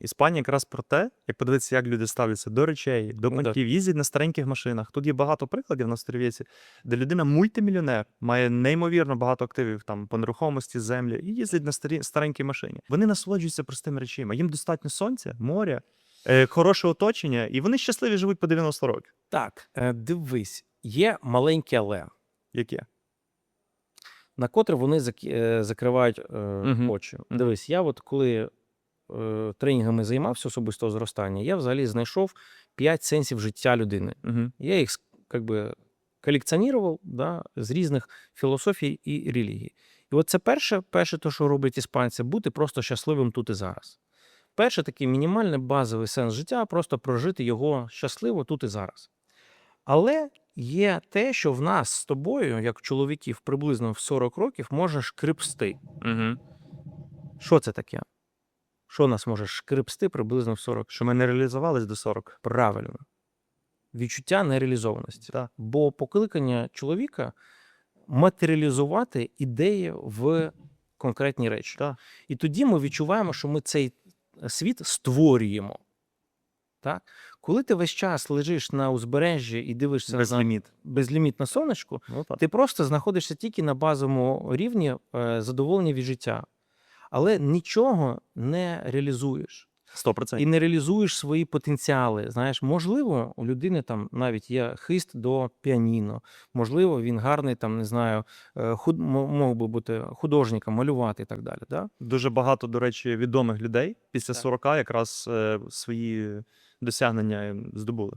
Іспанія якраз про те, як подивитися, як люди ставляться до речей, до Ну, батьків, їздять на стареньких машинах. Тут є багато прикладів на Стервєці, де людина мультимільйонер, має неймовірно багато активів там по нерухомості, землі, і їздять на старі, старенькій машині. Вони насолоджуються простими речами. Їм достатньо сонця, моря, е, хороше оточення, і вони щасливі живуть по 90 років. Так, е, дивись, є маленьке але, Яке? на котре вони зак- е, закривають е, Мгм. очі. Дивись, я от коли тренінгами займався особистого зростання, я взагалі знайшов 5 сенсів життя людини. Угу. Я їх как би колекціонував да, з різних філософій і релігій. І от це перше, перше, то, що роблять іспанці, бути просто щасливим тут і зараз. Перше такий мінімальний базовий сенс життя просто прожити його щасливо тут і зараз. Але є те, що в нас з тобою, як чоловіків, приблизно в 40 років, може шкрипсти. Угу. Що це таке? Що нас може шкрипсти приблизно в 40? Що ми не реалізувались до 40. Правильно. Відчуття нереалізованості. Так. Бо покликання чоловіка матеріалізувати ідеї в конкретні речі. Так. І тоді ми відчуваємо, що ми цей світ створюємо. Так? Коли ти весь час лежиш на узбережжі і дивишся на Безліміт. безлімітне сонечко, Ну, ти просто знаходишся тільки на базовому рівні е, задоволення від життя, але нічого не реалізуєш. 100%. І не реалізуєш свої потенціали. Знаєш, можливо, у людини там навіть є хист до піаніно. Можливо, він гарний, там не знаю, е, худ, мог би бути художником, малювати і так далі. Да? Дуже багато, до речі, відомих людей після Так. 40 якраз е, свої досягнення здобули.